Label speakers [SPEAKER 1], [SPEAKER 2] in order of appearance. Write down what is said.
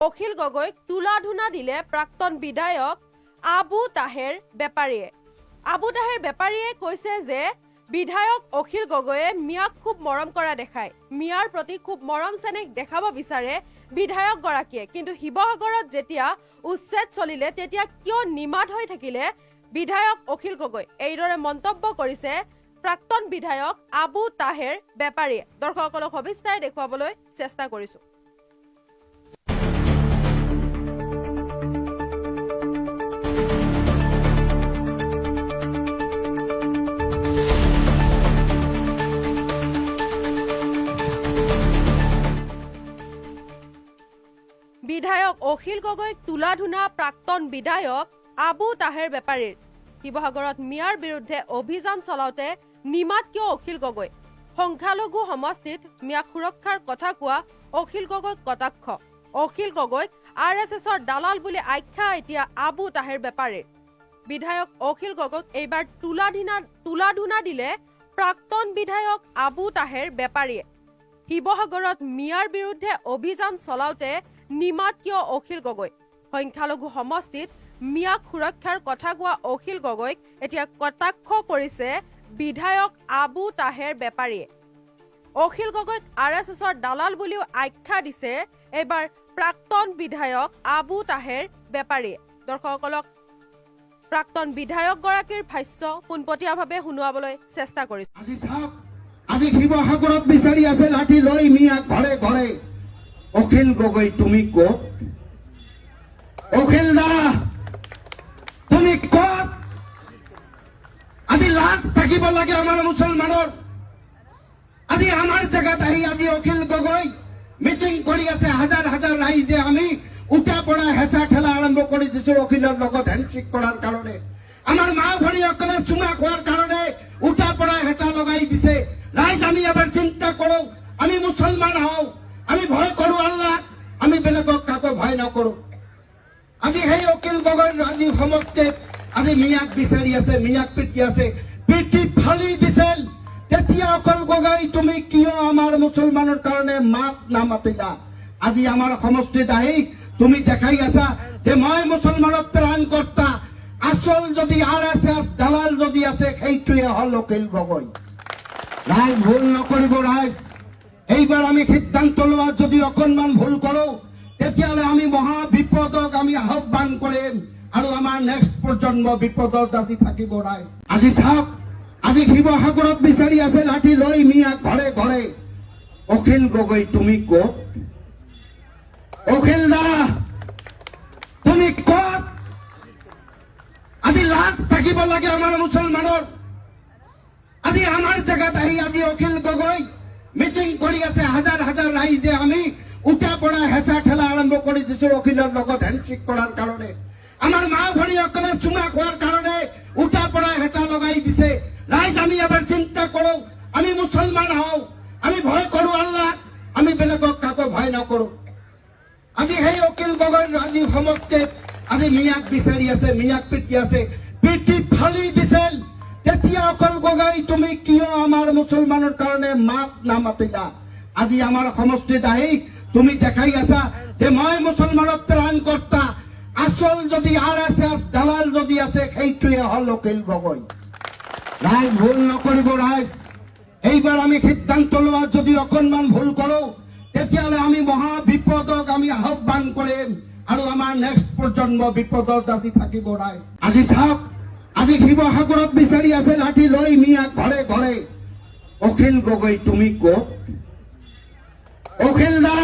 [SPEAKER 1] অখিল গগৈক তোলা ধূনা দিলে প্ৰাক্তন বিধায়ক আবু তাহেৰ বেপাৰীয়ে। আবু তাহেৰ বেপাৰীয়ে কৈছে যে বিধায়ক অখিল গগৈয়ে মিয়াক খুব মৰম কৰা দেখায়। মিয়াৰ প্ৰতি খুব মৰম চেনেহ দেখাব বিচাৰে বিধায়কগৰাকীয়ে। কিন্তু শিৱসাগৰত যেতিয়া উচ্ছেদ চলিলে তেতিয়া কিয় নিমাত হৈ থাকিলে বিধায়ক অখিল গগৈ? এইদৰে মন্তব্য কৰিছে প্ৰাক্তন বিধায়ক আবু তাহেৰ বেপাৰীয়ে। দৰ্শকসকলক সবিস্তাৰে দেখুৱাবলৈ চেষ্টা কৰিছো। বিধায়ক অখিল গগৈক তোলা ধূনা প্ৰাক্তন বিধায়ক আবু তাহেৰ বেপাৰীৰ। শিৱসাগৰত মিয়াৰ বিৰুদ্ধে অভিযান চলাওঁতে নিমাত কিয় অখিল গগৈ সংখ্যালঘু সমষ্টিত মিয়াক সুৰক্ষাৰ কথা কোৱা অখিল গগৈক কটাক্ষ। অখিল গগৈক আৰ এছ এছৰ দালাল বুলি আখ্যা এতিয়া আবু তাহেৰ বেপাৰীৰ। বিধায়ক অখিল গগৈক এইবাৰ তোলা ধীনা, তোলা ধূনা দিলে প্ৰাক্তন বিধায়ক আবু তাহেৰ বেপাৰীয়ে। শিৱসাগৰত মিয়াৰ বিৰুদ্ধে অভিযান চলাওঁতে নিমাত কিয় অখিল গগৈ সংখ্যালঘু সমষ্টিত মিয়াক সুৰক্ষাৰ কথা কোৱা অখিল গগৈক এতিয়া কটাক্ষ কৰিছে বিধায়ক আবু তাহেৰ বেপাৰীয়ে। অখিল গগৈক আৰ এছ এছৰ দালাল বুলিও আখ্যা দিছে এইবাৰ প্ৰাক্তন বিধায়ক আবু তাহেৰ বেপাৰীয়ে। দৰ্শকসকলক প্ৰাক্তন বিধায়কগৰাকীৰ ভাষ্য পোনপটীয়াভাৱে শুনোৱাবলৈ চেষ্টা কৰিছো।
[SPEAKER 2] আজি শিৱসাগৰত বিচাৰি আছে লাঠি লৈ মিয়া ঘৰে ঘৰে। অখিল গগৈ, তুমি ক'ত? অখিল দা তুমি ক'ত? আজি লাজ থাকিব লাগে আমাৰ মুছলমানৰ। আজি আমাৰ জেগাত আহি আজি অখিল গগৈ মিটিং কৰি আছে, হাজাৰ হাজাৰ ৰাইজে আমি উঠা পৰা হেঁচা ঠেলা আৰম্ভ কৰি দিছো অখিলৰ লগত হেণ্ডশ্বেক কৰাৰ কাৰণে। আমাৰ মা ভনীসকলে চুমা খোৱাৰ কাৰণে উঠা পৰা হেঁচা লগাই দিছে। ৰাইজ, আমি এবাৰ চিন্তা কৰো আমি মুছলমান হওঁ। আমি ভয় কৰো আল্লাহ, আমি বেলেগক কাকো ভয় নকৰো আজি সেই অখিল গগৈৰ আজি সমষ্টিত, আজি মিয়াক বিচাৰি আছে, মিয়াক পিটি আছে পিঠি ফালি দিছিল। তেতিয়া অকল গগৈ, তুমি কিয় আমাৰ মুছলমানৰ কাৰণে মাত নামাতিলা? আজি আমাৰ সমষ্টিত আহি তুমি দেখাই আছা যে মই মুছলমানৰ ত্ৰাণ কৰ্তা আচল যদি আৰ এছ এছ, দালাল যদি আছে, সেইটোৱে হ'ল অখিল গগৈ। ৰাইজ, ভুল নকৰিব, ৰাইজ। এইবাৰ আমি সিদ্ধান্ত যদি অকণমান ভুল কৰো তেতিয়াহ'লে আমি মহা বিপদক আমি আহ্বান কৰিম আৰু আমাৰ নেক্সট প্ৰজন্ম বিপদত আজি থাকিব ৰাইজ আজি চাওক, আজি শিৱসাগৰত বিচাৰি আছে লাঠি লৈ মিয়া ঘৰে ঘৰে। অখিল গগৈ, তুমি ক'ত? অখিল দা, তুমি ক'ত? আজি লাজ থাকিব লাগে আমাৰ মুছলমানৰ। আজি আমাৰ জেগাত আহি আজি অখিল মিটিং কৰি আছে হাজাৰ হাজাৰ ৰাইজে আমি উঠা পৰা হেঁচা ঠেলা আৰম্ভ কৰি দিছো অখিলৰ লগত হেণ্ডশ্বেক কৰাৰ কাৰণে। আমাৰ মা ভনীসকলে চুমা খোৱাৰ কাৰণে উঠা পৰা হেঁচা লগাই দিছে। ৰাইজ, আমি এবাৰ চিন্তা কৰো, আমি মুছলমান হওঁ, আমি ভয় কৰো আল্লাহ, আমি বেলেগক কাকো ভয় নকৰো। আজি সেই অখিল গগৈ আজি সমষ্টিত আজি মিয়াক বিচাৰি আছে, মিয়াক পিটি আছে পিঠি ফালি দিছিল। তেতিয়া অকল গগৈ, তুমি কিয় আমাৰ মুছলমানৰ কাৰণে মাত নামাতিলা? আজি আমাৰ সমষ্টিত তুমি দেখাই আছা যে মই ত্ৰাণ কৰ্তা। আচল যদি আৰ দালাল যদি আছে, সেইটোৱে হ'ল গগৈ। ৰাইজ, ভুল নকৰিব ৰাইজ। এইবাৰ আমি সিদ্ধান্ত লোৱাত যদি অকণমান ভুল কৰো, তেতিয়াহ'লে আমি মহা বিপদক আমি আহ্বান কৰিম আৰু আমাৰ নেক্সট প্ৰজন্ম বিপদত আজি থাকিব, ৰাইজ। আজি চাওক আজি শিৱসাগৰত বিচাৰি আছে লাঠি লৈ মিয়া ঘৰে ঘৰে। অখিল গগৈ, তুমি ক'ত? অখিল দা